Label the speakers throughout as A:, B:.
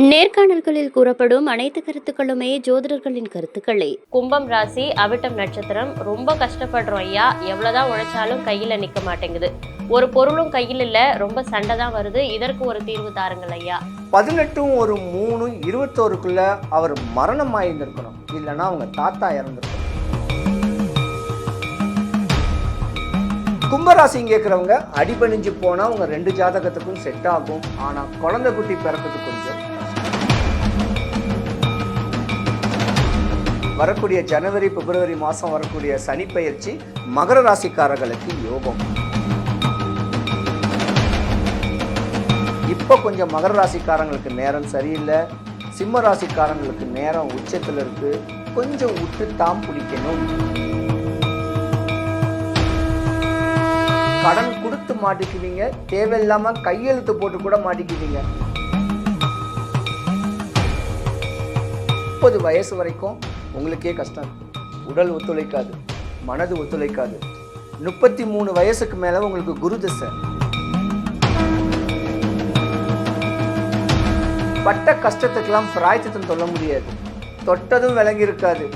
A: நேர்காணல்களில் கூறப்படும் அனைத்து கருத்துக்களுமே ஜோதிடர்களின் கருத்துக்களே.
B: கும்பம் ராசி அவிட்டம் நட்சத்திரம் ரொம்ப கஷ்டப்படுறோம் ஐயா. எவ்வளவுதான் உழைச்சாலும் கையில நிக்க மாட்டேங்குது. ஒரு பொருளும் கையில் இல்ல ரொம்ப சண்டை தான் வருது. இதற்கு ஒரு தீர்வு தாருங்கள் ஐயா.
C: பதினெட்டும் ஒரு மூணு இருபத்தோருக்குள்ள அவர் மரணம் ஆயிருந்திருக்கணும். இல்லைன்னா அவங்க தாத்தா இறந்துருக்கணும். கும்பராசி கேட்குறவங்க அடிபணிஞ்சு போனால் அவங்க ரெண்டு ஜாதகத்துக்கும் செட் ஆகும். ஆனால் குழந்தை குட்டி பிறக்கிறது கொஞ்சம் வரக்கூடிய ஜனவரி பிப்ரவரி மாதம் வரக்கூடிய சனி பெயர்ச்சி மகர ராசிக்காரர்களுக்கு யோகம். இப்போ கொஞ்சம் மகர ராசிக்காரங்களுக்கு நேரம் சரியில்லை. சிம்ம ராசிக்காரங்களுக்கு நேரம் உச்சத்தில் இருக்கு. கொஞ்சம் விட்டு தாம் பிடிக்கணும். கடன் கொடுத்து மாட்டிக்குவீங்க. தேவையில்லாம கையெழுத்து போட்டு கூட மாட்டிக்குவீங்க. முப்பது வயசு வரைக்கும் உங்களுக்கே கஷ்டம். உடல் ஒத்துழைக்காது மனது ஒத்துழைக்காது. முப்பத்தி மூணு வயசுக்கு மேல உங்களுக்கு குரு திசை. பட்ட கஷ்டத்துக்கெல்லாம் பிராய்ச்சித்தம் சொல்ல முடியாது. தொட்டதும் விளங்கி இருக்காது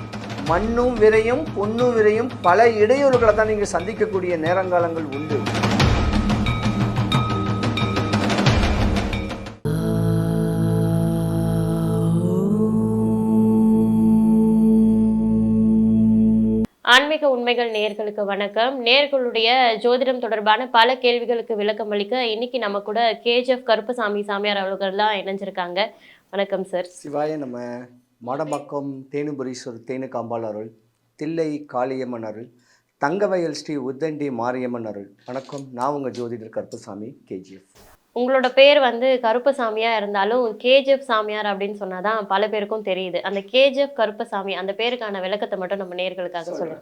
C: மண்ணும் விரையும் பொண்ணும் விரையும் பல இடையூறுகளை தான் நீங்கள் சந்திக்கக்கூடிய நேரங்காலங்கள் உண்டு.
B: ஆன்மீக உண்மைகள் நேர்களுக்கு வணக்கம். நேர்களுடைய ஜோதிடம் தொடர்பான பல கேள்விகளுக்கு விளக்கம் அளிக்க இன்னைக்கு நம்ம கூட கேஜிஎஃப் கருப்பசாமி சாமியார் அவர்கள்லாம் இணைஞ்சிருக்காங்க. வணக்கம் சார்
C: சிவாய நம்ம மடமக்கம் தேனுபுரீஸ்வரர் தேனுகாம்பாள் அருள். தில்லை காளியம்மன் அருள். தங்கவயல் ஸ்ரீ உத்தண்டி மாரியம்மன் அருள். வணக்கம். நான் உங்கள் ஜோதிடர் கருப்பசாமி கேஜிஎஃப்
B: உங்களோட பேர் வந்து கருப்பசாமியா இருந்தாலும் கேஜிஎஃப் சாமியார் அப்படின்னு சொன்னாதான் பல பேருக்கும் தெரியுது. அந்த கேஜிஎஃப் கருப்பசாமி அந்த பேருக்கான விளக்கத்தை மட்டும் நம்ம நேர்களுக்காக சொல்லுங்க.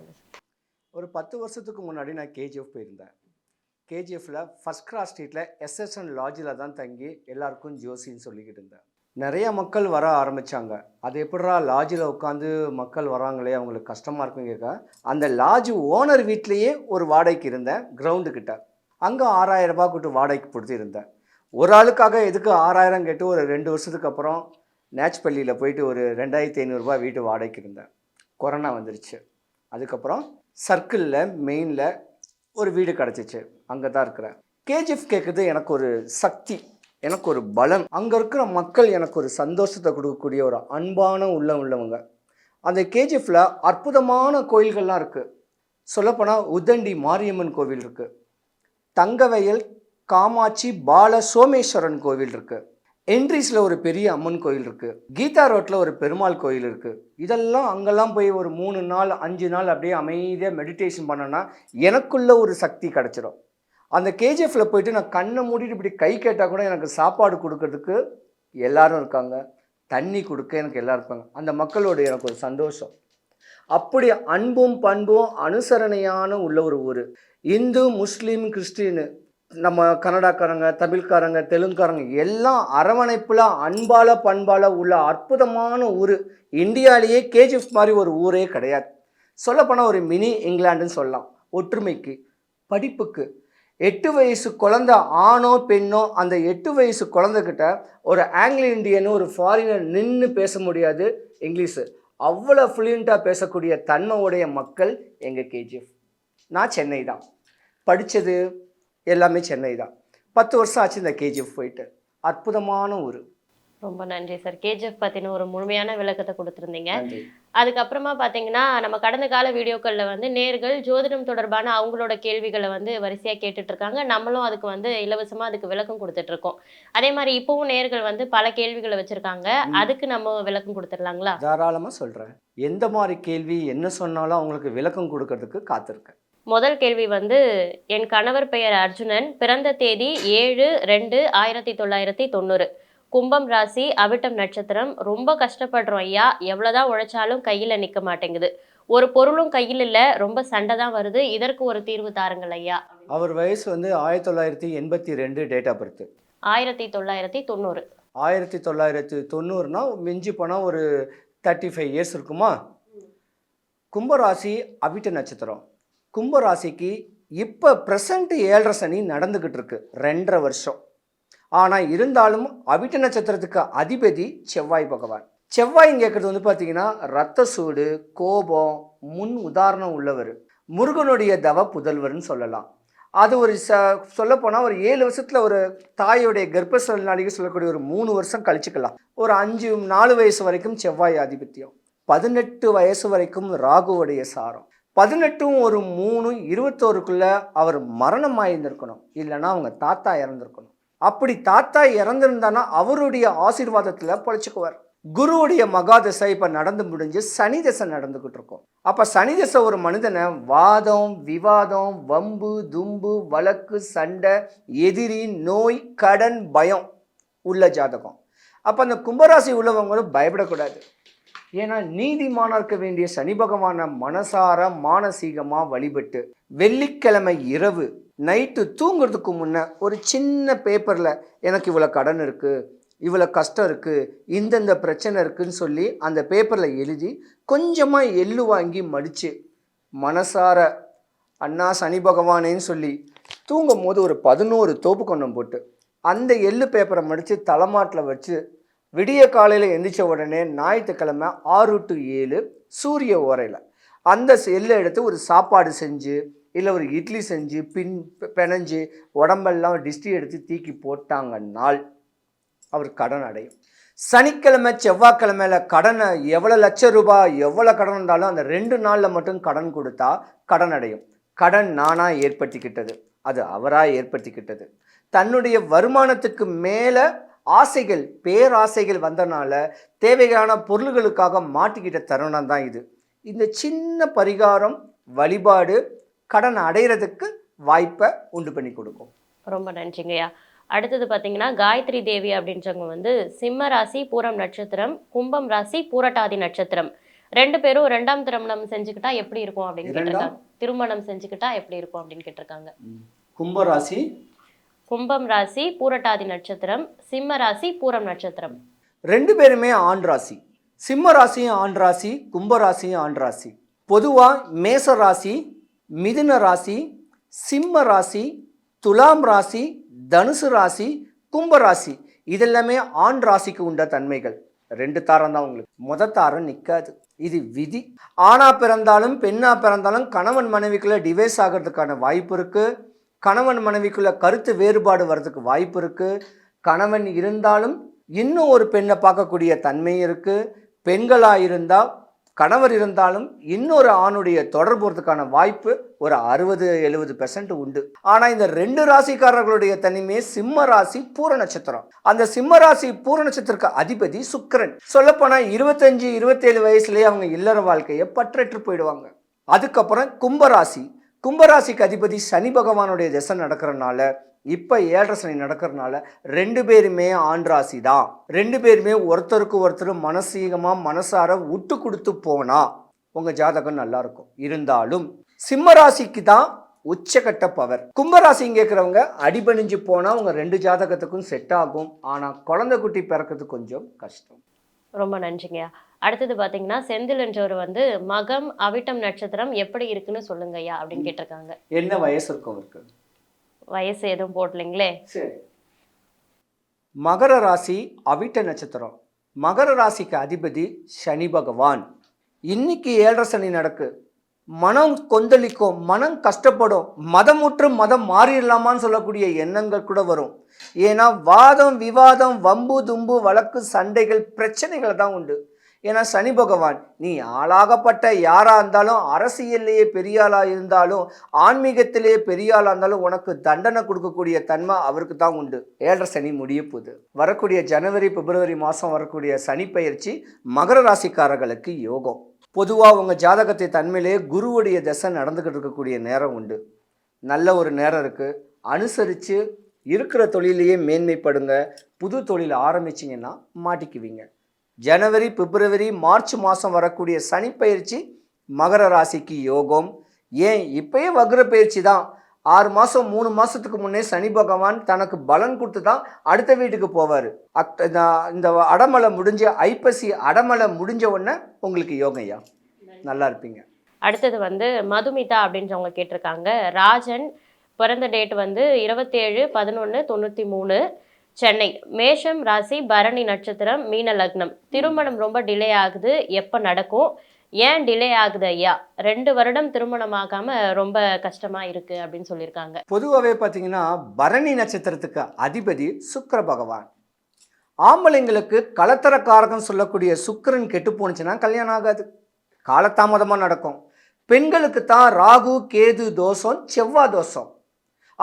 C: ஒரு பத்து வருஷத்துக்கு முன்னாடி நான் கேஜிஎஃப் போயிருந்தேன். கேஜிஎஃப்ல ஃபஸ்ட் கிராஸ் ஸ்ட்ரீட்டில் எஸ்எஸ்என் லாட்ஜில் தான் தங்கி எல்லாருக்கும் ஜோசின்னு சொல்லிக்கிட்டு இருந்தேன். நிறைய மக்கள் வர ஆரம்பிச்சாங்க. அது எப்படிடா லாட்ஜில் உட்காந்து மக்கள் வராங்களே அவங்களுக்கு கஷ்டமாக இருக்கும் கேட்க அந்த லாட்ஜ் ஓனர் வீட்லேயே ஒரு வாடகைக்கு இருந்தேன் கிரவுண்டு கிட்ட. அங்கே ஆறாயிரம் ரூபாய் கொடுத்து வாடகைக்கு கொடுத்து இருந்தேன் ஒரு ஆளுக்காக எதுக்கு ஆறாயிரம் கேட்டு ஒரு ரெண்டு வருஷத்துக்கு அப்புறம் நேச்பள்ளியில் போயிட்டு ஒரு ரெண்டாயிரத்தி ஐநூறுரூபா வீட்டு வாடகைக்கு இருந்தேன். கொரோனா வந்துருச்சு. அதுக்கப்புறம் சர்க்கிளில் மெயினில் ஒரு வீடு கிடச்சிச்சு. அங்கே தான் இருக்கிறேன். கேஜிஎஃப் கேட்குறது எனக்கு ஒரு சக்தி எனக்கு ஒரு பலம். அங்கே இருக்கிற மக்கள் எனக்கு ஒரு சந்தோஷத்தை கொடுக்கக்கூடிய ஒரு அன்பான உள்ள உள்ளவங்க. அந்த கேஜிஎஃப்பில் அற்புதமான கோயில்கள்லாம் இருக்குது சொல்லப்போனால் உதண்டி மாரியம்மன் கோவில் இருக்குது தங்கவயல் காமாட்சி பால சோமேஸ்வரன் கோவில் இருக்குது என்ட்ரிஸில் ஒரு பெரிய அம்மன் கோயில் இருக்குது கீதா ரோட்டில் ஒரு பெருமாள் கோயில் இருக்குது இதெல்லாம் அங்கெல்லாம் போய் ஒரு மூணு நாள் அஞ்சு நாள் அப்படியே அமைதியாக மெடிடேஷன் பண்ணேன்னா எனக்குள்ள ஒரு சக்தி கிடச்சிரும். அந்த கேஜிஎஃப்ல போயிட்டு நான் கண்ணை மூடிட்டு இப்படி கை கேட்டால் கூட எனக்கு சாப்பாடு கொடுக்கறதுக்கு எல்லாரும் இருக்காங்க. தண்ணி கொடுக்க எனக்கு எல்லாரும் இருப்பாங்க. அந்த மக்களோட எனக்கு ஒரு சந்தோஷம். அப்படி அன்பும் பண்பும் அனுசரணையான உள்ள ஒரு ஊர். இந்து முஸ்லீம் கிறிஸ்டின்னு நம்ம கன்னடாக்காரங்க தமிழ்காரங்க தெலுங்குக்காரங்க எல்லாம் அரவணைப்பில் அன்பால பண்பால உள்ள அற்புதமான ஊர். இந்தியாவிலேயே கேஜிஎஃப் மாதிரி ஒரு ஊரே கிடையாது. சொல்லப்போனால் ஒரு மினி இங்கிலாண்டுன்னு சொல்லலாம். ஒற்றுமைக்கு படிப்புக்கு. எட்டு வயசு குழந்த ஆணோ பெண்ணோ அந்த எட்டு வயசு குழந்தைகிட்ட ஒரு ஆங்கில இந்தியனு ஒரு ஃபாரினர் நின்று பேச முடியாது இங்கிலீஷு. அவ்வளோ ஃப்ளூயண்ட்டாக பேசக்கூடிய தன்மை உடைய மக்கள் எங்கள் கேஜிஎஃப் நான் சென்னை தான். படித்தது எல்லாமே சென்னை தான். பத்து வருஷம் ஆச்சு இந்த கேஜிஎஃப் போயிட்டு. அற்புதமான ஊர்.
B: ரொம்ப நன்றி சார். கேஜிஎஃப் பத்தின ஒரு முழுமையான விளக்கத்தை கொடுத்துருந்தீங்க. அதுக்கப்புறமா பாத்தீங்கன்னா நம்ம கடந்த கால வீடியோக்கள்ல வந்து நேர்கள் ஜோதிடம் தொடர்பான அவங்களோட கேள்விகளை வந்து வரிசையா கேட்டுட்டு இருக்காங்க நம்மளும் அதுக்கு வந்து இலவசமா அதுக்கு விளக்கம் கொடுத்துட்டு இருக்கோம் அதே மாதிரி இப்பவும் நேர்கள் வந்து பல கேள்விகளை வச்சிருக்காங்க. அதுக்கு நம்ம விளக்கம் கொடுத்துடலாங்களா?
C: தாராளமாக சொல்கிறேன் எந்த மாதிரி கேள்வி என்ன சொன்னாலும் அவங்களுக்கு விளக்கம் கொடுக்கறதுக்கு காத்திருக்கேன்.
B: முதல் கேள்வி வந்து என் கணவர் பெயர் அர்ஜுனன். பிறந்த தேதி ஏழு ரெண்டு ஆயிரத்தி தொள்ளாயிரத்தி தொண்ணூறு. கும்பம் ராசி அவிட்டம் நட்சத்திரம். ரொம்ப கஷ்டப்படுறோம் ஐயா. எவ்வளவுதான் உழைச்சாலும் கையில நிக்க மாட்டேங்குது. ஒரு பொருளும் கையில் இல்ல. ரொம்ப சண்டை தான் வருது. இதற்கு ஒரு தீர்வு தாருங்கள் ஐயா.
C: அவர் வயசு வந்து ஆயிரத்தி தொள்ளாயிரத்தி எண்பத்தி ரெண்டு டேட் ஆஃப் பர்த்
B: ஆயிரத்தி தொள்ளாயிரத்தி தொண்ணூறு.
C: ஆயிரத்தி தொள்ளாயிரத்தி தொண்ணூறுனா மிஞ்சி போனால் ஒரு தேர்ட்டி ஃபைவ் இயர்ஸ் இருக்குமா கும்பராசி அவிட்ட நட்சத்திரம். கும்பராசிக்கு இப்போ ப்ரெசண்ட் ஏழரை சனி நடந்துக்கிட்டு இருக்கு ரெண்டரை வருஷம். ஆனால் இருந்தாலும் அவிட்ட நட்சத்திரத்துக்கு அதிபதி செவ்வாய் பகவான். செவ்வாய் கேட்குறது வந்து பார்த்தீங்கன்னா ரத்த சூடு கோபம் முன் உதாரணம் உள்ளவர். முருகனுடைய தவ புதல்வர்னு சொல்லலாம். அது ஒரு ச சொல்லப்போனால் ஒரு ஏழு வருஷத்தில் ஒரு தாயோடைய கர்ப்பசல் நாளைக்கு சொல்லக்கூடிய ஒரு மூணு வருஷம் கழிச்சுக்கலாம். ஒரு அஞ்சு நாலு வயசு வரைக்கும் செவ்வாய் ஆதிபத்தியம். பதினெட்டு வயசு வரைக்கும் ராகுவுடைய சாரம். பதினெட்டும் ஒரு மூணு இருபத்தோருக்குள்ளே அவர் மரணம் ஆயிருந்திருக்கணும் இல்லைன்னா அவங்க தாத்தா இறந்துருக்கணும். அப்படி தாத்தா இறந்துருந்தானா அவருடைய ஆசீர்வாதத்தில் பொழைச்சுக்குவார். குருவுடைய மகாதசை இப்போ நடந்து முடிஞ்சு சனி தசை நடந்துக்கிட்டு இருக்கும் அப்போ சனி தசை ஒரு மனிதனை வாதம் விவாதம் வம்பு தும்பு வழக்கு சண்டை எதிரி நோய் கடன் பயம் உள்ள ஜாதகம். அப்போ அந்த கும்பராசி உள்ளவங்களும் பயப்படக்கூடாது. ஏன்னா நீதிமானா இருக்க வேண்டிய சனி பகவானை மனசார மானசீகமாக வழிபட்டு வெள்ளிக்கிழமை இரவு நைட்டு தூங்குறதுக்கு முன்னே ஒரு சின்ன பேப்பரில் எனக்கு இவ்வளோ கடன் இருக்குது இவ்வளோ கஷ்டம் இருக்குது இந்தந்த பிரச்சனை இருக்குன்னு சொல்லி அந்த பேப்பரில் எழுதி கொஞ்சமாக எள்ளு வாங்கி மடித்து மனசார அண்ணா சனி பகவானேன்னு சொல்லி தூங்கும் போது ஒரு பதினோரு தோப்பு கொண்டம் போட்டு அந்த எள்ளு பேப்பரை மடித்து தலைமாட்டில் வச்சு விடிய காலையில் எந்திரிச்ச உடனே ஞாயிற்றுக்கிழமை ஆறு டு ஏழு சூரிய ஓரையில். அந்த எல்லை எடுத்து ஒரு சாப்பாடு செஞ்சு இல்லை ஒரு இட்லி செஞ்சு பின் பிணைஞ்சு உடம்பெல்லாம் டிஸ்டி எடுத்து தீக்கி போட்டாங்கன்னால் அவர் கடன் அடையும். சனிக்கிழமை செவ்வாய்க்கிழமையில் கடனை எவ்வளோ லட்சம் ரூபாய் எவ்வளோ கடன் இருந்தாலும் அந்த ரெண்டு நாளில் மட்டும் கடன் கொடுத்தா கடன் அடையும். கடன் நானாக ஏற்படுத்திக்கிட்டது. அது அவராக ஏற்படுத்திக்கிட்டது. தன்னுடைய வருமானத்துக்கு மேலே ஆசைகள் பேராசைகள் வந்தனால தேவையான பொருள்களுக்காக மாட்டிக்கிட்ட தருணம் தான் இது. இந்த சின்ன பரிகாரம் வழிபாடு கடன் அடையிறதுக்கு வாய்ப்பை உண்டு பண்ணி கொடுக்கும்.
B: ரொம்ப நன்றிங்கய்யா அடுத்தது பார்த்தீங்கன்னா காயத்ரி தேவி அப்படின்றவங்க வந்து சிம்ம ராசி பூரம் நட்சத்திரம் கும்பம் ராசி பூரட்டாதி நட்சத்திரம். ரெண்டு பேரும் ரெண்டாம் திருமணம் செஞ்சுக்கிட்டா எப்படி இருக்கும் அப்படின்னு? கேட்டிருக்காங்க. திருமணம் செஞ்சுக்கிட்டா எப்படி இருக்கும் அப்படின்னு கேட்டிருக்காங்க.
C: கும்பராசி
B: கும்பம் ராசி பூரட்டாதி நட்சத்திரம் சிம்ம ராசி பூரம் நட்சத்திரம்.
C: ரெண்டு பேருமே ஆண் ராசி. சிம்ம ராசியும் ஆண் ராசி கும்ப ராசியும் ஆண் ராசி. பொதுவாக மேச ராசி மிதுன ராசி சிம்ம ராசி துலாம் ராசி தனுசு ராசி கும்ப ராசி. இதெல்லாமே ஆண் ராசிக்கு உண்ட தன்மைகள். ரெண்டு தாரம் தான் உங்களுக்கு. முத தாரம் நிற்காது இது விதி. ஆணாக பிறந்தாலும் பெண்ணாக பிறந்தாலும் கணவன் மனைவிக்குள்ளே டிவைஸ் ஆகிறதுக்கான வாய்ப்பு இருக்குது கணவன் மனைவிக்குள்ள கருத்து வேறுபாடு வர்றதுக்கு வாய்ப்பு இருக்குது கணவன் இருந்தாலும் இன்னும் ஒரு பெண்ணை பார்க்கக்கூடிய தன்மை இருக்குது பெண்களாக இருந்தால் கணவர் இருந்தாலும் இன்னொரு ஆணுடைய தொடர்புறதுக்கான வாய்ப்பு ஒரு அறுபது எழுபது பெர்சன்ட் உண்டு. ஆனால் இந்த ரெண்டு ராசிக்காரர்களுடைய தனிமே சிம்ம ராசி பூர நட்சத்திரம். அந்த சிம்ம ராசி பூர நட்சத்திரக்கு அதிபதி சுக்கிரன். சொல்லப்போனால் இருபத்தஞ்சு இருபத்தேழு வயசுலேயே அவங்க இல்லற வாழ்க்கையை பற்றற்று போயிடுவாங்க. அதுக்கப்புறம் கும்பராசி. கும்பராசிக்கு அதிபதி சனி பகவானுடைய திசை நடக்கிறனால இப்போ ஏழரை சனி நடக்கிறனால ரெண்டு பேருமே ஆண் ராசி தான் ரெண்டு பேருமே ஒருத்தருக்கு ஒருத்தர் மனசீகமாக மனசார விட்டு கொடுத்து போனா உங்கள் ஜாதகம் நல்லாயிருக்கும் இருந்தாலும் சிம்மராசிக்கு தான் உச்சகட்ட பவர். கும்பராசி கேட்குறவங்க அடிபணிஞ்சு போனால் அவங்க ரெண்டு ஜாதகத்துக்கும் செட் ஆகும். ஆனால் குழந்தை குட்டி பிறக்கிறது கொஞ்சம் கஷ்டம்.
B: ரொம்ப நன்றிங்கய்யா. அடுத்தது பார்த்தீங்கன்னா செந்தில் என்றவர் வந்து மகம் அவிட்டம் நட்சத்திரம் எப்படி இருக்குன்னு சொல்லுங்கய்யா அப்படின்னு கேட்டிருக்காங்க.
C: என்ன வயசு இருக்கும் அவருக்கு?
B: வயசு எதுவும் போடலைங்களே.
C: சரி. மகர ராசி அவிட்ட நட்சத்திரம். மகர ராசிக்கு அதிபதி சனி பகவான். இன்னைக்கு ஏழரை சனி நடக்கு. மனம் கொந்தளிக்கும் மனம் கஷ்டப்படும் மதமுற்று மதம் மாறிடலாமான்னு சொல்லக்கூடிய எண்ணங்கள் கூட வரும். ஏன்னா வாதம் விவாதம் வம்பு தும்பு வழக்கு சண்டைகள் பிரச்சனைகள் தான் உண்டு. ஏன்னா சனி பகவான் நீ ஆளாகப்பட்ட யாராக இருந்தாலும் அரசியல்லையே பெரிய இருந்தாலும் ஆன்மீகத்திலேயே பெரிய இருந்தாலும் உனக்கு தண்டனை கொடுக்கக்கூடிய தன்மை அவருக்கு தான் உண்டு. ஏழரை சனி முடிய போகுது. வரக்கூடிய ஜனவரி பிப்ரவரி மாதம் வரக்கூடிய சனி பயிற்சி மகர ராசிக்காரர்களுக்கு யோகம். பொதுவாக உங்கள் ஜாதகத்தை தன்மையிலேயே குருவுடைய தசை நடந்துக்கிட்டு இருக்கக்கூடிய நேரம் உண்டு. நல்ல ஒரு நேரம் இருக்குது அனுசரித்து இருக்கிற தொழிலையே மேன்மைப்படுங்க. புது தொழில் ஆரம்பிச்சிங்கன்னா மாட்டிக்குவீங்க. ஜனவரி பிப்ரவரி மார்ச் மாதம் வரக்கூடிய சனி பயிற்சி மகர ராசிக்கு யோகம். ஏன்? இப்பயே வக்ர பயிற்சி தான். ஆறு மாதம் மூணு மாதத்துக்கு முன்னே சனி பகவான் தனக்கு பலன் கொடுத்து தான் அடுத்த வீட்டுக்கு போவார். அக் இந்த- இந்த அடமலை முடிஞ்ச ஐப்பசி அடமலை முடிஞ்ச உடனே உங்களுக்கு யோகம் ஐயா. நல்லா இருப்பீங்க.
B: அடுத்தது வந்து மதுமிதா அப்படின்றவங்க கேட்டிருக்காங்க. ராஜன் பிறந்த டேட் வந்து இருபத்தேழு பதினொன்று தொண்ணூற்றி மூணு. சென்னை. மேஷம் ராசி பரணி நட்சத்திரம் மீன லக்னம். திருமணம் ரொம்ப டிலே ஆகுது. எப்போ நடக்கும்? ஏன் டிலே ஆகுது ஐயா? ரெண்டு வருடம் திருமணம் ஆகாம ரொம்ப கஷ்டமா இருக்கு அப்படின்னு சொல்லியிருக்காங்க.
C: பொதுவாகவே பார்த்தீங்கன்னா பரணி நட்சத்திரத்துக்கு அதிபதி சுக்கர பகவான். ஆம்பளைங்களுக்கு கலத்தரக்காரகம் சொல்லக்கூடிய சுக்கரன் கெட்டு போணுச்சுன்னா கல்யாணம் ஆகாது. காலதாமதமாக நடக்கும். பெண்களுக்கு தான் ராகு கேது தோஷம் செவ்வாய் தோஷம்.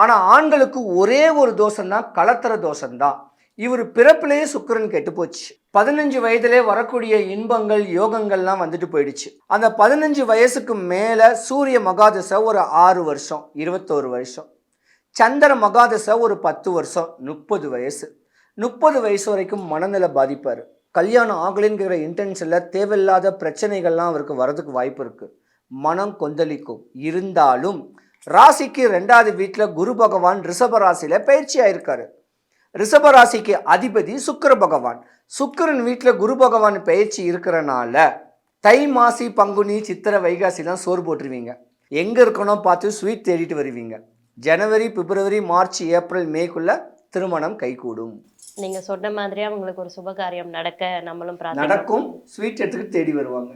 C: ஆனால் ஆண்களுக்கு ஒரே ஒரு தோஷம்தான் கலத்தர தோஷம்தான். இவர் பிறப்பிலேயே சுக்கிரன் கெட்டு போச்சு பதினஞ்சு வயதிலே வரக்கூடிய இன்பங்கள் யோகங்கள்லாம் வந்துட்டு போயிடுச்சு. அந்த பதினஞ்சு வயசுக்கு மேலே சூரிய மகாதசை ஒரு ஆறு வருஷம் இருபத்தோரு வருஷம். சந்திர மகாதசை ஒரு பத்து வருஷம் முப்பது வயசு. முப்பது வயசு வரைக்கும் மனநிலை பாதிப்பார். கல்யாணம் ஆகலைங்கிற இன்டென்ஷனில் தேவையில்லாத பிரச்சனைகள்லாம் அவருக்கு வரதுக்கு வாய்ப்பு இருக்குது மனம் கொந்தளிக்கும். இருந்தாலும் ராசிக்கு ரெண்டாவது வீட்டில் குரு பகவான் ரிஷப ராசியில் பயிற்சி ஆயிருக்காரு. ரிஷப ராசிக்கு அதிபதி சுக்கிர பகவான். சுக்கிரன் வீட்டில் குரு பகவான் பயிற்சி இருக்கிறனால தை மாசி பங்குனி சித்திரை வைகாசிலாம் சோறு போட்டுருவீங்க. எங்கே இருக்கணும் பார்த்து ஸ்வீட் தேடிட்டு வருவீங்க. ஜனவரி பிப்ரவரி மார்ச் ஏப்ரல் மேக்குள்ள திருமணம் கைகூடும்.
B: நீங்க சொன்ன மாதிரியா உங்களுக்கு ஒரு சுபகாரியம் நடக்க நம்மளும்
C: நடக்கும். ஸ்வீட் எடுத்துக்கிட்டு தேடி வருவாங்க.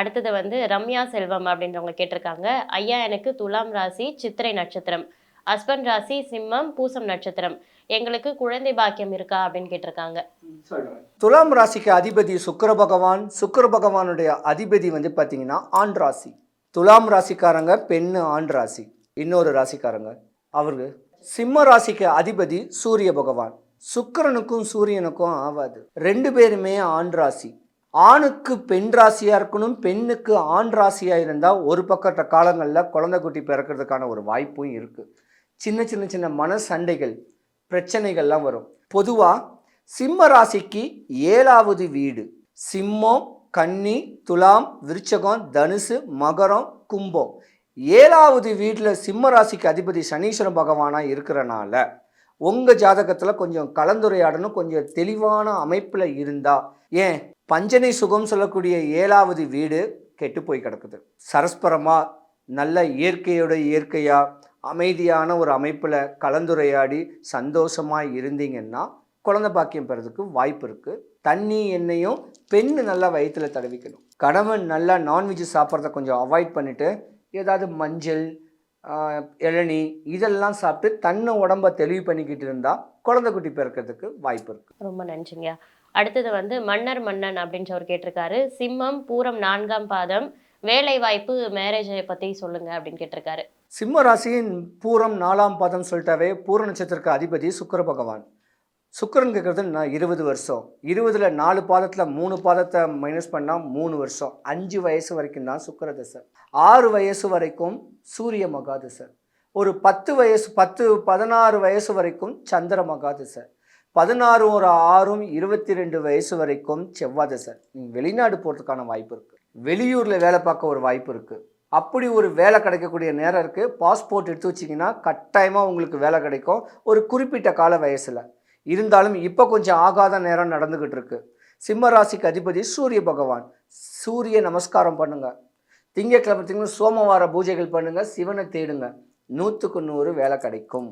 B: அடுத்தது வந்து ரம்யா செல்வம் அப்படின்றவங்க கேட்டிருக்காங்க. ஐயா எனக்கு துலாம் ராசி சித்திரை நட்சத்திரம். ஹஸ்பண்ட் ராசி சிம்மம் பூசம் நட்சத்திரம். எங்களுக்கு குழந்தை பாக்கியம் இருக்கா அப்படின்னு கேட்டிருக்காங்க.
C: துலாம் ராசிக்கு அதிபதி சுக்கர பகவான். சுக்கர பகவானுடைய அதிபதி வந்து பார்த்தீங்கன்னா ஆண் ராசி. துலாம் ராசிக்காரங்க பெண்ணு ஆண் ராசி. இன்னொரு ராசிக்காரங்க. அவருக்கு சிம்ம ராசிக்கு அதிபதி சூரிய பகவான். சுக்கிரனுக்கும் சூரியனுக்கும் ஆகாது ரெண்டு பேருமே ஆண் ராசி. ஆணுக்கு பெண் ராசியாக இருக்கணும் பெண்ணுக்கு ஆண் ராசியாக இருந்தால் ஒரு பக்கத்த காலங்களில் குழந்தை குட்டி பிறக்கிறதுக்கான ஒரு வாய்ப்பும் இருக்குது சின்ன சின்ன சின்ன மன சண்டைகள் பிரச்சனைகள்லாம் வரும். பொதுவாக சிம்ம ராசிக்கு ஏழாவது வீடு. சிம்மம் கன்னி துலாம் விருச்சகம் தனுசு மகரம் கும்பம். ஏழாவது வீட்டில் சிம்ம ராசிக்கு அதிபதி சனீஸ்வர பகவானாக இருக்கிறனால உங்கள் ஜாதகத்தில் கொஞ்சம் கலந்துரையாடணும் கொஞ்சம் தெளிவான அமைப்பில் இருந்தால் ஏன் பஞ்சனை சுகம் சொல்லக்கூடிய ஏழாவது வீடு கெட்டு போய் கிடக்குது. சரஸ்பரமாக நல்ல இயற்கையோட இயற்கையாக அமைதியான ஒரு அமைப்பில் கலந்துரையாடி சந்தோஷமாக இருந்தீங்கன்னா குழந்தை பாக்கியம் பெறதுக்கு வாய்ப்பு இருக்குது தண்ணி எண்ணெயும் பெண் நல்லா வயிற்றுல தடவிக்கணும். கணவன் நல்லா நான்வெஜ் சாப்பிட்றத கொஞ்சம் அவாய்ட் பண்ணிவிட்டு ஏதாவது மஞ்சள் இளநி இதெல்லாம் சாப்பிட்டு தன்னை உடம்ப தெளிவு பண்ணிக்கிட்டு இருந்தால் குழந்தை குட்டி பிறக்கிறதுக்கு வாய்ப்பு இருக்குது
B: ரொம்ப நன்றிங்க. அடுத்தது வந்து மன்னர் மன்னன் அப்படின்றவர் கேட்டிருக்காரு. சிம்மம் பூரம் நான்காம் பாதம் வேலை வாய்ப்பு மேரேஜை பத்தி சொல்லுங்க அப்படின்னு கேட்டிருக்காரு.
C: சிம்ம ராசியின் பூரம் நாலாம் பாதம் சொல்லிட்டாவே பூர நட்சத்திரக்கு அதிபதி சுக்கர பகவான். சுக்கரன் கேட்குறது நான் இருபது வருஷம். இருபதுல நாலு பாதத்தில் மூணு பாதத்தை மைனஸ் பண்ணால் மூணு வருஷம். அஞ்சு வயசு வரைக்கும் தான் சுக்கர தசை. ஆறு வயசு வரைக்கும் சூரிய மகாதசை ஒரு பத்து வயசு பத்து பதினாறு வயசு வரைக்கும் சந்திர மகாதசை பதினாறு ஒரு ஆறும் இருபத்தி ரெண்டு வயசு வரைக்கும் செவ்வாய் தசை நீங்கள் வெளிநாடு போகிறதுக்கான வாய்ப்பு இருக்குது வெளியூரில் வேலை பார்க்க ஒரு வாய்ப்பு இருக்குது அப்படி ஒரு வேலை கிடைக்கக்கூடிய நேரம் இருக்குது பாஸ்போர்ட் எடுத்து வச்சிங்கன்னா கட்டாயமாக உங்களுக்கு வேலை கிடைக்கும். ஒரு குறிப்பிட்ட கால வயசில். இருந்தாலும் இப்போ கொஞ்சம் ஆகாத நேரம் நடந்துக்கிட்டு இருக்கு. சிம்ம ராசிக்கு அதிபதி சூரிய பகவான். சூரிய நமஸ்காரம் பண்ணுங்கள் திங்கட்கிழமை திங்க சோமவார பூஜைகள் பண்ணுங்கள் சிவனை தேடுங்க. நூற்றுக்கு நூறு வேலை கிடைக்கும்.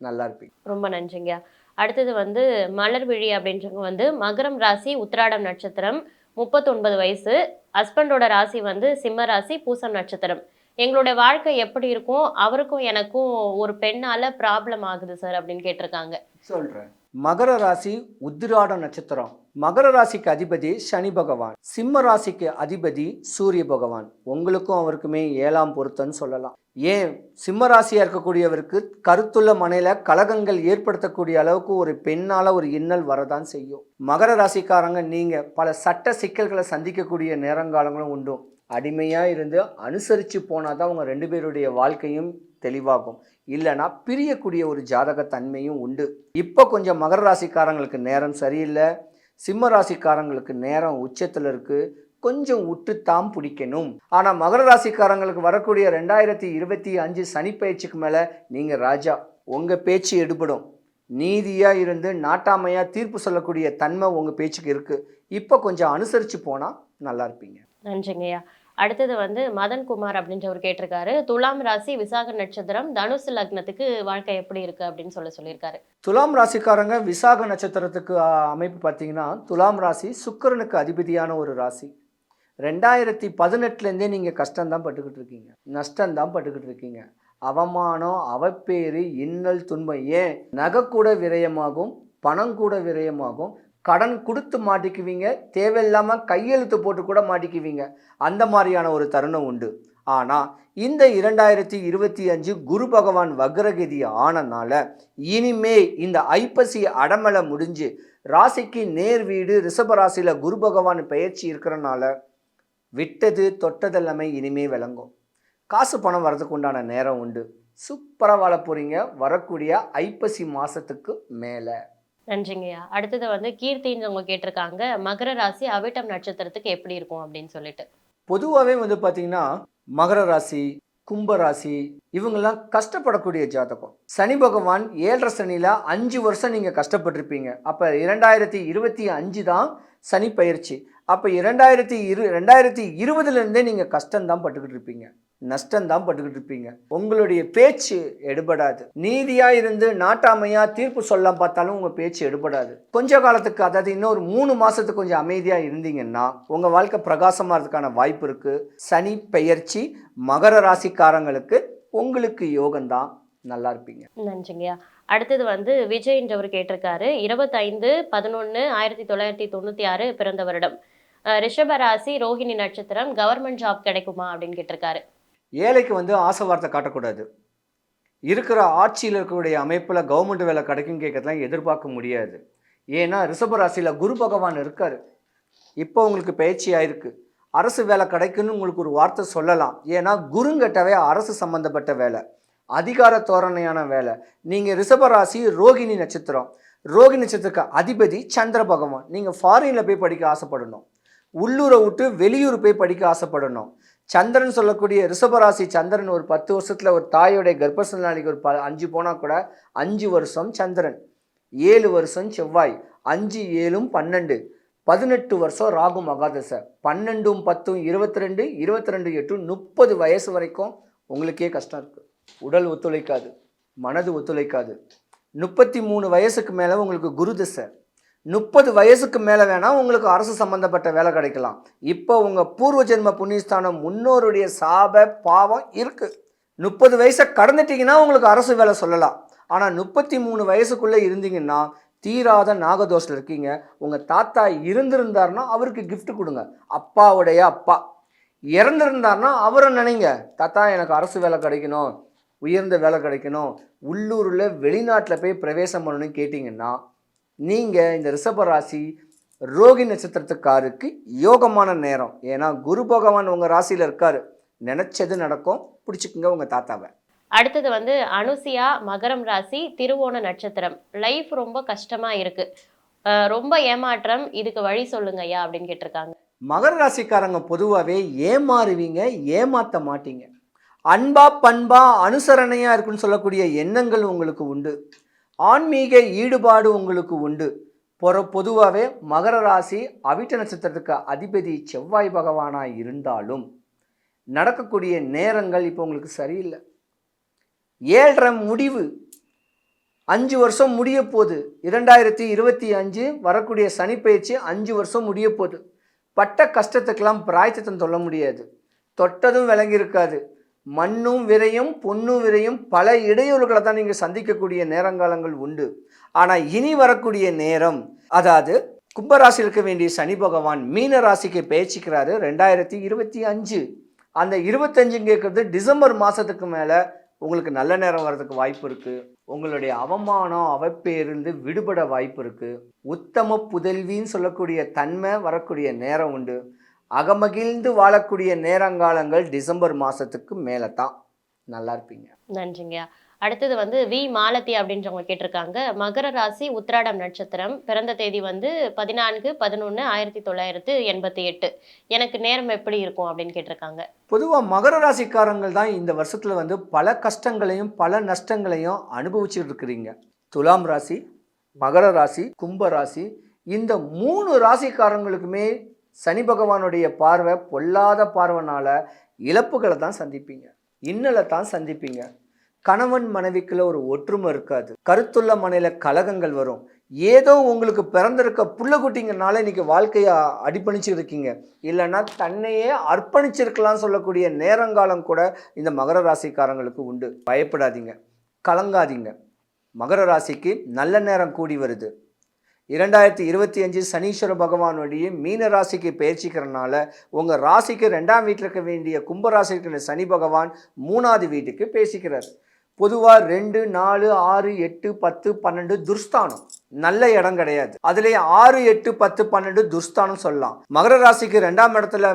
C: நல்லா இருப்பீங்க.
B: ரொம்ப நன்றிங்க. அடுத்தது வந்து மலர்விழி அப்படின்றவங்க வந்து மகரம் ராசி உத்திராடம் நட்சத்திரம் முப்பத்தொன்பது வயசு. ஹஸ்பண்டோட ராசி வந்து சிம்ம ராசி பூசம் நட்சத்திரம். எங்களுடைய வாழ்க்கை எப்படி இருக்கும்? அவருக்கும் எனக்கும் ஒரு பெண்ணால ப்ராப்ளம் ஆகுது சார் அப்படின்னு கேட்டிருக்காங்க.
C: சொல்றேன். மகர ராசி உத்திராட நட்சத்திரம். மகர ராசிக்கு அதிபதி சனி பகவான். சிம்ம ராசிக்கு அதிபதி சூரிய பகவான். உங்களுக்கும் அவருக்குமே ஏழாம் பொருத்தம்னு சொல்லலாம். ஏன்? சிம்ம ராசியாக இருக்கக்கூடியவருக்கு கருத்துள்ள மனையில் கலகங்கள் ஏற்படுத்தக்கூடிய அளவுக்கு ஒரு பெண்ணால் ஒரு இன்னல் வரதான் செய்யும். மகர ராசிக்காரங்க நீங்கள் பல சட்ட சிக்கல்களை சந்திக்கக்கூடிய நேரங்காலங்களும் உண்டும் அடிமையாக இருந்து அனுசரித்து போனால் தான் அவங்க ரெண்டு பேருடைய வாழ்க்கையும் தெளிவாகும். இல்லைன்னா பிரியக்கூடிய ஒரு ஜாதக தன்மையும் உண்டு. இப்போ கொஞ்சம் மகர ராசிக்காரங்களுக்கு நேரம் சரியில்லை. சிம்ம ராசிக்காரங்களுக்கு நேரம் உச்சத்தில் இருக்குது கொஞ்சம் விட்டுத்தான் பிடிக்கணும். ஆனால் மகர ராசிக்காரங்களுக்கு வரக்கூடிய ரெண்டாயிரத்தி இருபத்தி அஞ்சு சனி பயிற்சிக்கு மேலே நீங்கள் ராஜா. உங்கள் பேச்சு எடுபடும். நீதியாக இருந்து நாட்டாமையாக தீர்ப்பு சொல்லக்கூடிய தன்மை உங்கள் பேச்சுக்கு இருக்குது இப்போ கொஞ்சம் அனுசரித்து போனால் நல்லா இருப்பீங்க.
B: நன்றிங்கய்யா. அடுத்தது வந்து மதன் குமார் அப்படின்றவர் கேட்டிருக்காரு. துலாம் ராசி விசாக நட்சத்திரம் தனுசு லக்னத்துக்கு வாழ்க்கை எப்படி இருக்கு அப்படின்னு சொல்ல சொல்லியிருக்காரு.
C: துலாம் ராசிக்காரங்க விசாக நட்சத்திரத்துக்கு அமைப்பு பார்த்தீங்கன்னா துலாம் ராசி சுக்கிரனுக்கு அதிபதியான ஒரு ராசி. ரெண்டாயிரத்தி பதினெட்டுலேருந்தே நீங்கள் கஷ்டம்தான் பட்டுக்கிட்டு இருக்கீங்க. நஷ்டம்தான் பட்டுக்கிட்டு இருக்கீங்க. அவமானம் அவப்பேறு இன்னல் துன்பம் ஏன்? நகை கூட விரயமாகும் பணம் கூட விரயமாகும் கடன் கொடுத்து மாட்டிக்குவீங்க தேவையில்லாமல் கையெழுத்து போட்டு கூட மாட்டிக்குவீங்க. அந்த மாதிரியான ஒரு தருணம் உண்டு. ஆனால் இந்த இரண்டாயிரத்தி இருபத்தி அஞ்சு குரு பகவான் வக்ரகதி ஆனனால இனிமே இந்த ஐப்பசி அடமலை முடிஞ்சு ராசிக்கு நேர் வீடு ரிஷப ராசியில் குரு பகவான் பயிற்சி இருக்கிறனால விட்டது தொட்டதெல்லாமே இனிமே விளங்கும். காசு பணம் வரதுக்கு உண்டான நேரம் உண்டு. சூப்பராக வாழ போகிறீங்க வரக்கூடிய ஐப்பசி மாதத்துக்கு மேலே.
B: நன்றிங்கய்யா. அடுத்தது வந்து கீர்த்தின்றவங்க கேட்டிருக்காங்க மகர ராசி அவிட்டம் நட்சத்திரத்துக்கு எப்படி இருக்கும்? அப்படின்னு சொல்லிட்டு.
C: பொதுவாகவே வந்து பார்த்தீங்கன்னா மகர ராசி கும்ப ராசி இவங்கெல்லாம் கஷ்டப்படக்கூடிய ஜாதகம். சனி பகவான் ஏழரை சனியில் அஞ்சு வருஷம் நீங்கள் கஷ்டப்பட்டிருப்பீங்க. அப்போ இரண்டாயிரத்தி இருபத்தி அஞ்சு தான் சனி பயிற்சி. அப்போ இரண்டாயிரத்தி இரு ரெண்டாயிரத்தி இருபதுலேருந்தே நீங்கள் கஷ்டம்தான் பட்டுக்கிட்டு இருப்பீங்க. நஷ்டம்தான் பட்டுக்கிட்டு இருப்பீங்க. உங்களுடைய பேச்சு எடுபடாது. நீதியா இருந்து நாட்டாமையா தீர்ப்பு சொல்ல பார்த்தாலும் உங்க பேச்சு எடுபடாது. கொஞ்ச காலத்துக்கு அதாவது இன்னொரு மூணு மாசத்துக்கு கொஞ்சம் அமைதியா இருந்தீங்கன்னா உங்க வாழ்க்கை பிரகாசமா இருக்கிறதுக்கான வாய்ப்பு இருக்கு. சனி பெயர்ச்சி மகர ராசிக்காரங்களுக்கு உங்களுக்கு யோகம்தான் நல்லா இருப்பீங்க.
B: நன்றிங்கய்யா. அடுத்தது வந்து விஜய்ன்றவர் கேட்டிருக்காரு. இருபத்தைந்து பதினொன்று ஆயிரத்தி தொள்ளாயிரத்தி தொண்ணூற்றி ஆறு பிறந்த வருடம். ரிஷபராசி ராசி ரோஹிணி நட்சத்திரம் கவர்மெண்ட் ஜாப் கிடைக்குமா அப்படின்னு கேட்டிருக்காரு.
C: ஏழைக்கு வந்து ஆசை வார்த்தை காட்டக்கூடாது. இருக்கிற ஆட்சியில் இருக்கக்கூடிய அமைப்பில் கவர்மெண்ட் வேலை கிடைக்கும் கேட்கறதுலாம் எதிர்பார்க்க முடியாது. ஏன்னா ரிஷபராசியில் குரு பகவான் இருக்கார். இப்போ உங்களுக்கு பயிற்சி ஆயிருக்கு. அரசு வேலை கிடைக்குன்னு உங்களுக்கு ஒரு வார்த்தை சொல்லலாம். ஏன்னா குருங்கட்டவே அரசு சம்மந்தப்பட்ட வேலை. அதிகார தோரணையான வேலை. நீங்கள் ரிஷபராசி ரோகிணி நட்சத்திரம். ரோகிணி நட்சத்திரக்கு அதிபதி சந்திர பகவான். நீங்கள் ஃபாரினில் போய் படிக்க ஆசைப்படணும். உள்ளூரை விட்டு வெளியூர் போய் படிக்க ஆசைப்படணும். சந்திரன் சொல்லக்கூடிய ரிஷபராசி சந்திரன் ஒரு பத்து வருஷத்தில் ஒரு தாயோடைய கர்ப்பச நாளைக்கு ஒரு ப அஞ்சு போனால் கூட அஞ்சு வருஷம் சந்திரன். ஏழு வருஷம் செவ்வாய். அஞ்சு ஏழும் பன்னெண்டு. பதினெட்டு வருஷம் ராகு மகாதசை. பன்னெண்டும் பத்தும் இருபத்தி ரெண்டு இருபத்தி ரெண்டு எட்டும் முப்பது வயசு வரைக்கும் உங்களுக்கே கஷ்டம் இருக்குது உடல் ஒத்துழைக்காது. மனது ஒத்துழைக்காது. முப்பத்தி மூணு வயசுக்கு மேலே உங்களுக்கு குரு தசை. முப்பது வயசுக்கு மேலே வேணால் உங்களுக்கு அரசு சம்மந்தப்பட்ட வேலை கிடைக்கலாம். இப்போ உங்கள் பூர்வ ஜென்ம புண்ணியஸ்தானம் முன்னோருடைய சாப பாவம் இருக்குது முப்பது வயசை கடந்துட்டிங்கன்னா உங்களுக்கு அரசு வேலை சொல்லலாம். ஆனால் முப்பத்தி மூணு வயசுக்குள்ளே இருந்தீங்கன்னா தீராத நாகதோஷத்தில் இருக்கீங்க. உங்கள் தாத்தா இருந்திருந்தார்னா அவருக்கு கிஃப்ட் கொடுங்க. அப்பாவுடைய அப்பா. இறந்திருந்தாருன்னா அவரை நினைங்க. தாத்தா எனக்கு அரசு வேலை கிடைக்கணும். உயர்ந்த வேலை கிடைக்கணும். உள்ளூரில் வெளிநாட்டில் போய் பிரவேசம் பண்ணணும்னு கேட்டிங்கன்னா நீங்கள் இந்த ரிஷப ராசி ரோகி நட்சத்திரத்துக்காருக்கு யோகமான நேரம். ஏன்னா குரு பகவான் உங்கள் ராசியில் இருக்காரு. நினச்சது நடக்கும். பிடிச்சிக்குங்க உங்கள் தாத்தாவை.
B: அடுத்தது வந்து அனுசியா மகரம் ராசி திருவோண நட்சத்திரம். லைஃப் ரொம்ப கஷ்டமா இருக்கு. அஹ் ரொம்ப ஏமாற்றம். இதுக்கு வழி சொல்லுங்க ஐயா அப்படின்னு கேட்டிருக்காங்க.
C: மகர ராசிக்காரங்க பொதுவாகவே ஏமாறுவீங்க ஏமாற்ற மாட்டீங்க. அன்பா பண்பா அனுசரணையா இருக்குன்னு சொல்லக்கூடிய எண்ணங்கள் உங்களுக்கு உண்டு. ஆன்மீக ஈடுபாடு உங்களுக்கு உண்டு. பொற பொதுவாகவே மகர ராசி அவிட்ட நட்சத்திரத்துக்கு அதிபதி செவ்வாய் பகவானாக இருந்தாலும் நடக்கக்கூடிய நேரங்கள் இப்போ உங்களுக்கு சரியில்லை. ஏழரை முடிவு. அஞ்சு வருஷம் முடிய போகுது. இரண்டாயிரத்தி இருபத்தி அஞ்சு வரக்கூடிய சனிப்பயிற்சி அஞ்சு வருஷம் முடிய போகுது. பட்ட கஷ்டத்துக்கெல்லாம் பிராய்த்தம் சொல்ல முடியாது. தொட்டதும் விளங்கி இருக்காது. மண்ணும் விரையும் பொண்ணும் விரையும் பல இடையூறுகளை தான் நீங்கள் சந்திக்கக்கூடிய நேரங்காலங்கள் உண்டு. ஆனால் இனி வரக்கூடிய நேரம் அதாவது கும்பராசி இருக்க வேண்டிய சனி பகவான் மீன ராசிக்கு பேச்சிக்கிறாரு ரெண்டாயிரத்தி இருபத்தி அஞ்சு. அந்த இருபத்தஞ்சு கேட்குறது டிசம்பர் மாதத்துக்கு மேலே உங்களுக்கு நல்ல நேரம் வர்றதுக்கு வாய்ப்பு இருக்குது உங்களுடைய அவமானம் அவப்பேருந்து விடுபட வாய்ப்பு இருக்குது உத்தம புதல்வின்னு சொல்லக்கூடிய தன்மை வரக்கூடிய நேரம் உண்டு. அகமகிழ்ந்து வாழக்கூடிய நேரங்காலங்கள் டிசம்பர் மாதத்துக்கு மேலே தான் நல்லா இருப்பீங்க.
B: நன்றிங்கய்யா. அடுத்தது வந்து வி மாலதி அப்படின்றவங்க கேட்டிருக்காங்க. மகர ராசி உத்திராடம் நட்சத்திரம். பிறந்த தேதி வந்து பதினான்கு பதினொன்று ஆயிரத்தி தொள்ளாயிரத்து எண்பத்தி எட்டு. எனக்கு நேரம் எப்படி இருக்கும் அப்படின்னு கேட்டிருக்காங்க.
C: பொதுவாக மகர ராசிக்காரங்கள் தான் இந்த வருஷத்தில் வந்து பல கஷ்டங்களையும் பல நஷ்டங்களையும் அனுபவிச்சுட்டு இருக்கிறீங்க. துலாம் ராசி மகர ராசி கும்ப ராசி. இந்த மூணு ராசிக்காரங்களுக்குமே சனி பகவானுடைய பார்வை பொல்லாத பார்வைனால இழப்புகளை தான் சந்திப்பீங்க. இன்னலை தான் சந்திப்பீங்க. கணவன் மனைவிக்குள்ள ஒரு ஒற்றுமை இருக்காது. கருத்துள்ள மனையில கலகங்கள் வரும். ஏதோ உங்களுக்கு பிறந்திருக்க புள்ள குட்டிங்கனால இன்னைக்கு வாழ்க்கையை அடிப்பணிச்சிருக்கீங்க இல்லைன்னா தன்னையே அர்ப்பணிச்சிருக்கலாம் சொல்லக்கூடிய நேரங்காலம் கூட இந்த மகர ராசிக்காரங்களுக்கு உண்டு. பயப்படாதீங்க. கலங்காதீங்க. மகர ராசிக்கு நல்ல நேரம் கூடி வருது. இரண்டாயிரத்தி இருபத்தி அஞ்சு சனீஸ்வர பகவானுடைய மீன ராசிக்கு பயிற்சிக்கிறனால உங்கள் ராசிக்கு ரெண்டாம் வீட்டில் இருக்க வேண்டிய கும்பராசிக்கு சனி பகவான் மூணாவது வீட்டுக்கு பேசிக்கிறார். பொதுவாக ரெண்டு நாலு ஆறு எட்டு பத்து பன்னெண்டு துர்ஸ்தானம். நல்ல இடம் கிடையாது. அதுலேயே ஆறு எட்டு பத்து பன்னெண்டு துர்ஸ்தானம் சொல்லலாம். மகர ராசிக்கு ரெண்டாம் இடத்துல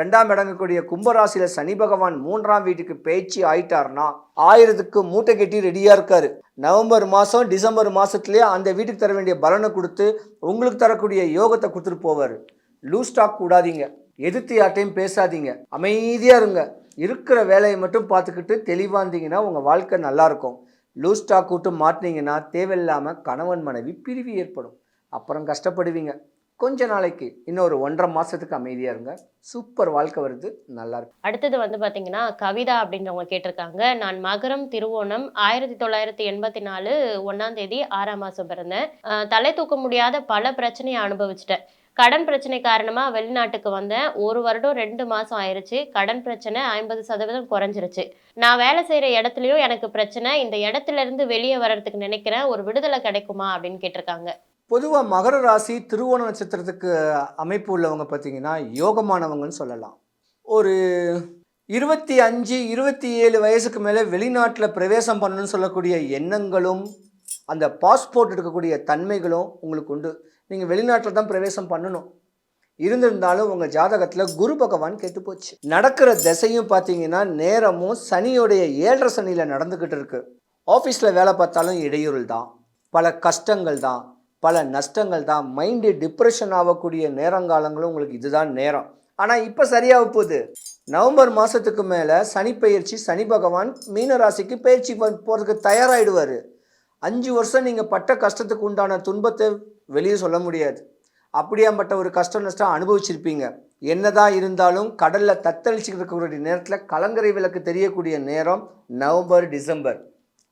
C: ரெண்டாம் இடங்கக்கூடிய கும்பராசியில சனி பகவான் மூன்றாம் வீட்டுக்கு பேச்சு ஆயிட்டார்னா ஆயிரத்துக்கு மூட்டை கட்டி ரெடியா இருக்காரு. நவம்பர் மாதம் டிசம்பர் மாதத்துலேயே அந்த வீட்டுக்கு தர வேண்டிய பலனை கொடுத்து உங்களுக்கு தரக்கூடிய யோகத்தை கொடுத்துட்டு போவார். லூஸ் ஸ்டாக் கூடாதீங்க. எதிர்த்து யார்ட்டையும் பேசாதீங்க. அமைதியாக இருங்க. இருக்கிற வேலையை மட்டும் பார்த்துக்கிட்டு தெளிவாக இருந்தீங்கன்னா உங்கள் வாழ்க்கை நல்லாயிருக்கும் லூஸ் ஸ்டாக் விட்டு மாட்டினீங்கன்னா தேவையில்லாமல் கணவன் மனைவி பிரிவு ஏற்படும். அப்புறம் கஷ்டப்படுவீங்க. கொஞ்ச நாளைக்கு இன்னொரு ஒன்றரை மாதத்துக்கு அமைதியாக இருங்க. சூப்பர் வாழ்க்கை வருது. நல்லா இருக்கு.
B: அடுத்தது வந்து பாத்தீங்கன்னா கவிதா அப்படின்றவங்க கேட்டிருக்காங்க. நான் மகரம் திருவோணம் ஆயிரத்தி தொள்ளாயிரத்தி எண்பத்தி நாலு ஒன்னாம் தேதி ஆறாம் மாசம் பிறந்தேன். தலை தூக்க முடியாத பல பிரச்சனையை அனுபவிச்சிட்டேன். கடன் பிரச்சனை காரணமாக வெளிநாட்டுக்கு வந்தேன். ஒரு வருடம் ரெண்டு மாதம் ஆயிடுச்சு கடன் பிரச்சனை ஐம்பது சதவீதம் குறைஞ்சிருச்சு. நான் வேலை செய்கிற இடத்துலையும் எனக்கு பிரச்சனை. இந்த இடத்துல இருந்து வெளியே வர்றதுக்கு நினைக்கிறேன். ஒரு விடுதலை கிடைக்குமா அப்படின்னு கேட்டிருக்காங்க.
C: பொதுவாக மகர ராசி திருவோண நட்சத்திரத்துக்கு அமைப்பு உள்ளவங்க பார்த்தீங்கன்னா யோகமானவங்கன்னு சொல்லலாம். ஒரு இருபத்தி அஞ்சு இருபத்தி ஏழு வயசுக்கு மேலே வெளிநாட்டில் பிரவேசம் பண்ணணும்னு சொல்லக்கூடிய எண்ணங்களும் அந்த பாஸ்போர்ட் எடுக்கக்கூடிய தன்மைகளும் உங்களுக்கு உண்டு. நீங்கள் வெளிநாட்டில் தான் பிரவேசம் பண்ணணும். இருந்திருந்தாலும் உங்கள் ஜாதகத்தில் குரு பகவான் கெட்டு போச்சு. நடக்கிற திசையும் பார்த்தீங்கன்னா நேரமும் சனியோடைய ஏழரை சனியில் நடந்துக்கிட்டு இருக்கு. ஆஃபீஸில் வேலை பார்த்தாலும் இடையூறு தான். பல கஷ்டங்கள் தான். பல நஷ்டங்கள் தான். மைண்டு டிப்ரெஷன் ஆகக்கூடிய நேரங்காலங்களும் உங்களுக்கு இதுதான் நேரம். ஆனால் இப்போ சரியாக போகுது. நவம்பர் மாதத்துக்கு மேலே சனி பயிற்சி சனி பகவான் மீனராசிக்கு பயிற்சி போகிறதுக்கு தயாராகிடுவார் அஞ்சு வருஷம் நீங்கள் பட்ட கஷ்டத்துக்கு உண்டான துன்பத்தை வெளியே சொல்ல முடியாது. அப்படியாப்பட்ட ஒரு கஷ்டம் நஷ்டம் அனுபவிச்சிருப்பீங்க. என்னதான் இருந்தாலும் கடலில் தத்தளிச்சுக்கிட்டு இருக்கக்கூடிய நேரத்தில் கலங்கரை விளக்கு தெரியக்கூடிய நேரம் நவம்பர் டிசம்பர்.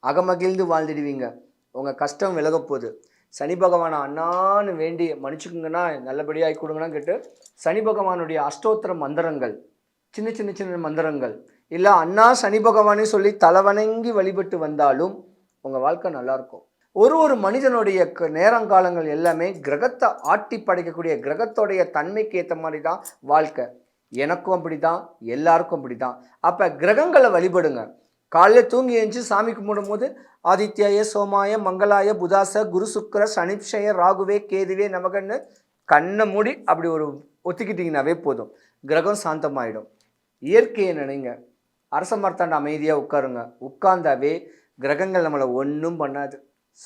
C: அகமகிழ்ந்து வாழ்ந்துடுவீங்க. உங்கள் கஷ்டம் விலக போகுது. சனி பகவானை அண்ணான்னு வேண்டி மன்னிச்சுக்குங்கன்னா நல்லபடியாக கொடுங்கன்னா கேட்டு சனி பகவானுடைய அஷ்டோத்திர மந்திரங்கள் சின்ன சின்ன சின்ன மந்திரங்கள். இல்லை அண்ணா சனி பகவானே சொல்லி தலைவணங்கி வழிபட்டு வந்தாலும் உங்கள் வாழ்க்கை நல்லாயிருக்கும் ஒரு ஒரு மனிதனுடைய க- நேரங்காலங்கள் எல்லாமே கிரகத்தை ஆட்டி படைக்கக்கூடிய கிரகத்தோடைய தன்மைக்கு ஏற்ற மாதிரி தான் வாழ்க்கை. எனக்கும் அப்படி தான் எல்லாருக்கும் அப்படி தான் அப்போ கிரகங்களை வழிபடுங்க. காலையில் தூங்கி எழுந்துச்சு சாமி கும்பிடும் போது ஆதித்யாய சோமாய மங்களாய புதாச குரு சுக்கர சனிப்ஷய ராகுவே கேதுவே நமகன்னு கண்ணை மூடி அப்படி ஒரு ஒத்திக்கிட்டிங்கனாவே போதும். கிரகம் சாந்தமாயிடும். இயற்கையை நினைங்க. அரச மரத்தாண்ட அமைதியாக உட்காருங்க. உட்கார்ந்தாவே கிரகங்கள் நம்மளை ஒன்றும் பண்ணாது.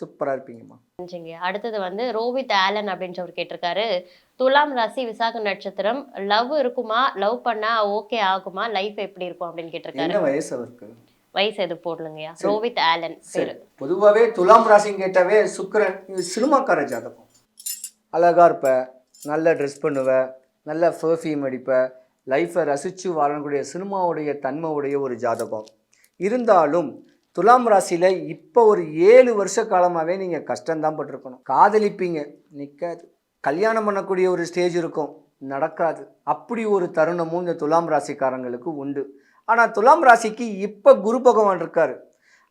C: சூப்பராக இருப்பீங்கம்மா.
B: நன்றிங்க. அடுத்தது வந்து ரோஹித் ஆலன் அப்படின்றவர் கேட்டிருக்காரு. துலாம் ராசி விசாக நட்சத்திரம் லவ் இருக்குமா? லவ் பண்ணா ஓகே ஆகுமா? லைஃப் எப்படி இருக்கும் அப்படின்னு கேட்டிருக்காரு.
C: என்ன வயசு அவருக்கு?
B: வயசு எது போடலுங்கய்யா. ரோஹித் ஆலன்
C: சரி. பொதுவாகவே துலாம் ராசின்னு கேட்டாவே சுக்கிரன் இது சினிமாக்கார ஜாதகம். அழகாக இருப்ப நல்ல ட்ரெஸ் பண்ணுவ நல்ல பெர்ஃப்யூம் அடிப்ப லைஃப்பை ரசித்து வாழக்கூடிய சினிமாவுடைய தன்மையுடைய ஒரு ஜாதகம். இருந்தாலும் துலாம் ராசியில் இப்போ ஒரு ஏழு வருஷ காலமாகவே நீங்கள் கஷ்டம்தான் பட்டிருக்கணும். காதலிப்பீங்க. நிற்காது கல்யாணம் பண்ணக்கூடிய ஒரு ஸ்டேஜ் இருக்கும். நடக்காது. அப்படி ஒரு தருணமும் இந்த துலாம் ராசிக்காரங்களுக்கு உண்டு. ஆனால் துலாம் ராசிக்கு இப்போ குரு பகவான் இருக்கார்.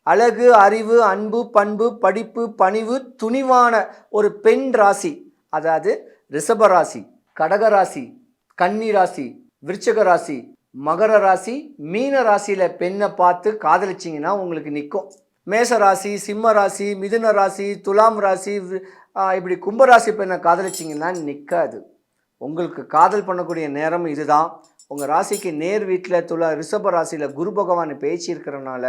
C: அழகு அறிவு அன்பு பண்பு படிப்பு பணிவு துணிவான ஒரு பெண் ராசி. அதாவது ரிஷப ராசி கடக ராசி கன்னி ராசி விருச்சக ராசி மகர ராசி மீன ராசியில் பெண்ணை பார்த்து காதலிச்சிங்கன்னா உங்களுக்கு நிற்கும் மேச ராசி சிம்ம ராசி மிதுன ராசி துலாம் ராசி இப்படி கும்பராசி பெண்ணை காதலிச்சிங்கன்னா நிற்காது உங்களுக்கு காதல் பண்ணக்கூடிய நேரம் இதுதான். உங்கள் ராசிக்கு நேர் வீட்டில் துலா ரிஷப ராசியில் குரு பகவான் பேச்சு இருக்கிறனால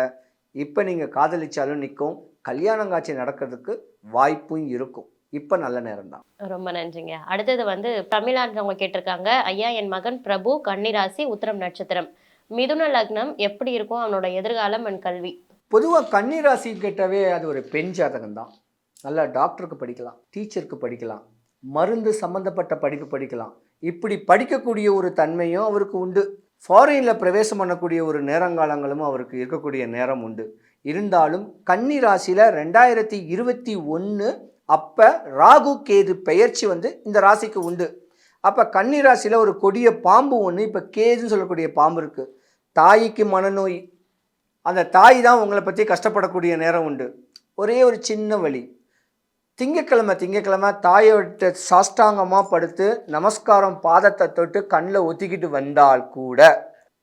C: இப்போ நீங்கள் காதலிச்சாலும் நிற்கும் கல்யாணம் காட்சி நடக்கிறதுக்கு வாய்ப்பும் இருக்கும். இப்போ நல்ல நேரம் தான்
B: ரொம்ப நன்றிங்க. அடுத்தது வந்து தமிழ்நாடுறவங்க கேட்டிருக்காங்க. ஐயா என் மகன் பிரபு கன்னிராசி உத்திரம் நட்சத்திரம். மிதுன லக்னம் எப்படி இருக்கும்? அவனோட எதிர்காலம் அண்ட் கல்வி.
C: பொதுவாக கன்னி ராசி கேட்டாவே அது ஒரு பெண் ஜாதகம் தான் நல்லா டாக்டருக்கு படிக்கலாம் டீச்சருக்கு படிக்கலாம் மருந்து சம்மந்தப்பட்ட படிப்பு படிக்கலாம். இப்படி படிக்கக்கூடிய ஒரு தன்மையும் அவருக்கு உண்டு. ஃபாரினில் பிரவேசம் பண்ணக்கூடிய ஒரு நேரங்காலங்களும் அவருக்கு இருக்கக்கூடிய நேரம் உண்டு. இருந்தாலும் கன்னி ராசியில் ரெண்டாயிரத்தி இருபத்தி ஒன்று அப்போ ராகு கேது பெயர்ச்சி வந்து இந்த ராசிக்கு உண்டு. அப்போ கன்னி ராசியில் ஒரு கொடிய பாம்பு ஒன்று இப்போ கேதுன்னு சொல்லக்கூடிய பாம்பு இருக்குது தாய்க்கு மனநோய். அந்த தாய் தான் உங்களை பற்றி கஷ்டப்படக்கூடிய நேரம் உண்டு. ஒரே ஒரு சின்ன வழி திங்கக்கிழமை திங்கக்கிழமை தாயோட சாஷ்டாங்கமாக படுத்து நமஸ்காரம் பாதத்தை தொட்டு கண்ணில் ஒத்திக்கிட்டு வந்தால் கூட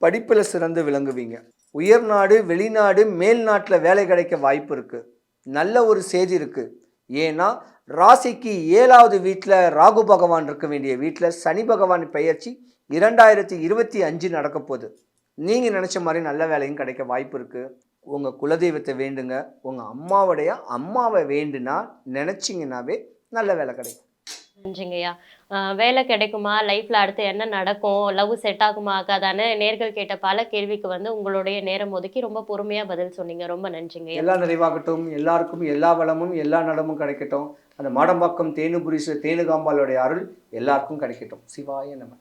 C: படிப்பில் சிறந்து விளங்குவீங்க. உயர்நாடு வெளிநாடு மேல் நாட்டில் வேலை கிடைக்க வாய்ப்பு இருக்குது நல்ல ஒரு செய்தி இருக்குது ஏன்னா ராசிக்கு ஏழாவது வீட்டில் ராகு பகவான் இருக்க வேண்டிய வீட்டில் சனி பகவான் பெயர்ச்சி இரண்டாயிரத்தி இருபத்தி அஞ்சு நடக்க போகுது. நீங்கள் நினச்ச மாதிரி நல்ல வேலையும் கிடைக்க வாய்ப்பு இருக்குது உங்கள் குலதெய்வத்தை வேண்டுங்க. உங்கள் அம்மாவுடைய அம்மாவை வேண்டுனா நினச்சிங்கனாவே நல்ல வேலை கிடைக்கும்.
B: நன்றிங்கய்யா ஆஹ் வேலை கிடைக்குமா? லைஃப்ல அடுத்து என்ன நடக்கும்? லவ் செட் ஆகுமா? ஆகாதான்னு நேர்கள் கேட்ட பல கேள்விக்கு வந்து உங்களுடைய நேரம் ஒதுக்கி ரொம்ப பொறுமையா பதில் சொன்னீங்க. ரொம்ப நன்றிங்க
C: எல்லா நிறைவாகட்டும். எல்லாருக்கும் எல்லா வளமும் எல்லா நலமும் கிடைக்கட்டும். அந்த மாடம்பாக்கம் தேனுபுரிசு தேனுகாம்பாலுடைய அருள் எல்லாருக்கும் கிடைக்கட்டும். சிவாய
A: நம்ம